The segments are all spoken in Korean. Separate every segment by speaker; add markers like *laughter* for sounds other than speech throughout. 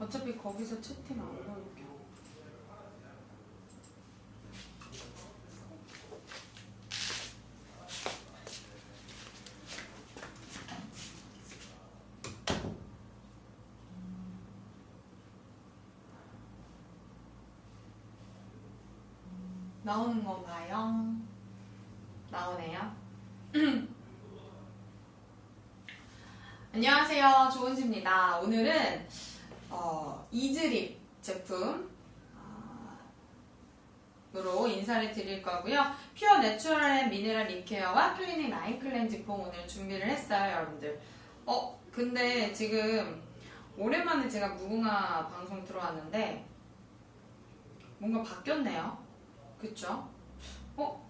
Speaker 1: 어차피 거기서 채팅 안 올릴게. 나오는 건가요? 나오네요. *clears throat* 안녕하세요. 조은지입니다. 오늘은 어, 이즈립 제품 아, 으로 인사를 드릴 거고요. 퓨어 내추럴 앤 미네랄 립케어와 클리닉 라인 클렌징 폼 오늘 준비를 했어요, 여러분들. 어, 근데 지금 오랜만에 제가 무궁화 방송 들어왔는데 뭔가 바뀌었네요. 그쵸? 어?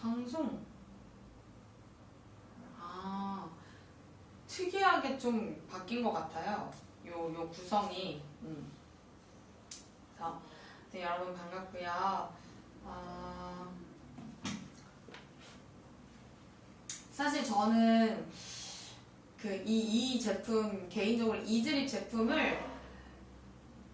Speaker 1: 방송. 아, 특이하게 좀 바뀐 것 같아요. 요, 요 구성이. 음. 그래서, 네, 여러분 반갑고요. 아, 사실 저는 그, 이, 이 제품, 개인적으로 이즈립 제품을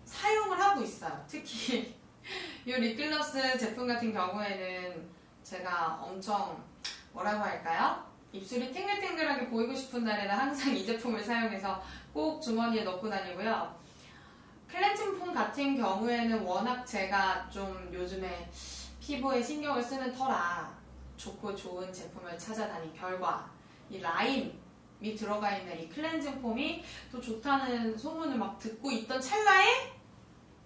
Speaker 1: 사용을 하고 있어요. 특히 *laughs* 이 립글러스 제품 같은 경우에는 제가 엄청 뭐라고 할까요? 입술이 탱글탱글하게 보이고 싶은 날에는 항상 이 제품을 사용해서 꼭 주머니에 넣고 다니고요. 클렌징 폼 같은 경우에는 워낙 제가 좀 요즘에 피부에 신경을 쓰는 터라 좋고 좋은 제품을 찾아다닌 결과 이 라임이 들어가 있는 이 클렌징 폼이 또 좋다는 소문을 막 듣고 있던 찰나에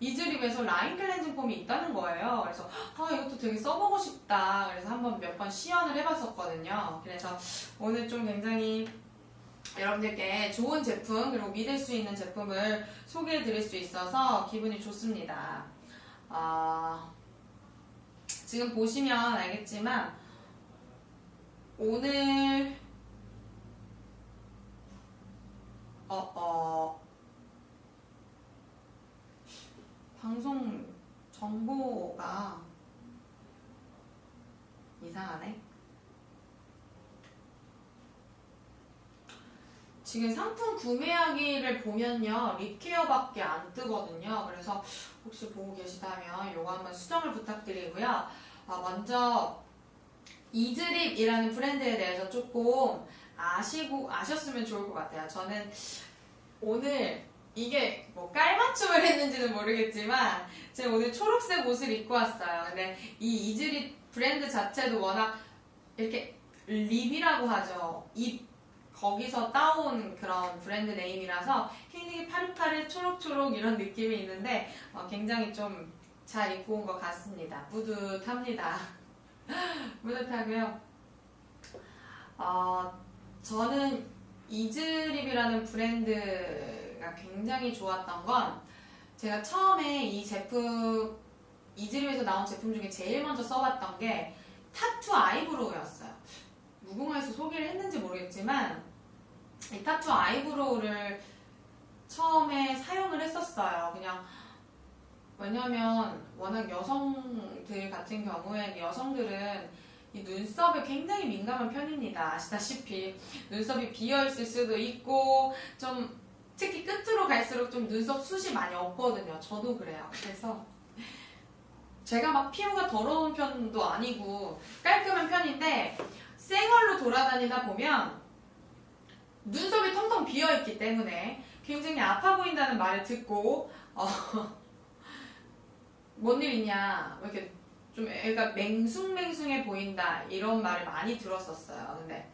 Speaker 1: 이즈립에서 라인 클렌징 폼이 있다는 거예요. 그래서 아 이것도 되게 써보고 싶다. 그래서 한번 몇 번 시연을 해봤었거든요. 그래서 오늘 좀 굉장히 여러분들께 좋은 제품 그리고 믿을 수 있는 제품을 소개해드릴 수 있어서 기분이 좋습니다. 아, 지금 보시면 알겠지만 오늘 어, 어, 방송 정보가 이상하네. 지금 상품 구매하기를 보면요, 립케어밖에 안 뜨거든요. 그래서 혹시 보고 계시다면 이거 한번 수정을 부탁드리고요. 아, 먼저 이즈립이라는 브랜드에 대해서 조금 아시고 아셨으면 좋을 것 같아요. 저는 오늘 이게 뭐 깔맞춤을 했는지는 모르겠지만 제가 오늘 초록색 옷을 입고 왔어요. 근데 이 이즈립 브랜드 자체도 워낙 이렇게 립이라고 하죠. 입 거기서 따온 그런 브랜드 네임이라서 굉장히 파릇파릇 초록초록 이런 느낌이 있는데 어, 굉장히 좀 잘 입고 온 것 같습니다. 뿌듯합니다. *laughs* 뿌듯하고요. 어, 저는 이즈립이라는 브랜드 가 굉장히 좋았던 건 제가 처음에 이 제품 이즈립에서 나온 제품 중에 제일 먼저 써봤던 게 타투 아이브로우였어요. 무궁화에서 소개를 했는지 모르겠지만 이 타투 아이브로우를 처음에 사용을 했었어요. 그냥 왜냐면 워낙 여성들 같은 경우엔 여성들은 이 눈썹에 굉장히 민감한 편입니다. 아시다시피 눈썹이 비어 있을 수도 있고 좀 특히 끝으로 갈수록 좀 눈썹 숱이 많이 없거든요. 저도 그래요. 그래서 제가 막 피부가 더러운 편도 아니고 깔끔한 편인데 생얼로 돌아다니다 보면 눈썹이 텅텅 비어 있기 때문에 굉장히 아파 보인다는 말을 듣고 어, *laughs* 뭔일 있냐 왜 이렇게 좀 애가 맹숭맹숭해 보인다 이런 말을 많이 들었었어요. 근데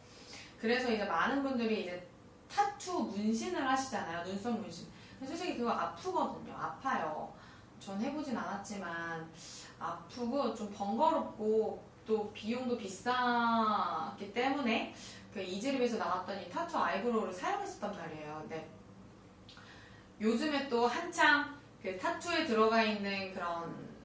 Speaker 1: 그래서 이제 많은 분들이 이제 타투 문신을 하시잖아요. 눈썹 문신. 솔직히 그거 아프거든요. 아파요. 전 해보진 않았지만 아프고 좀 번거롭고 또 비용도 비쌌기 때문에 그 이즈립에서 나왔던 이 타투 아이브로우를 사용했었단 말이에요. 근데 요즘에 또 한창 그 타투에 들어가 있는 그런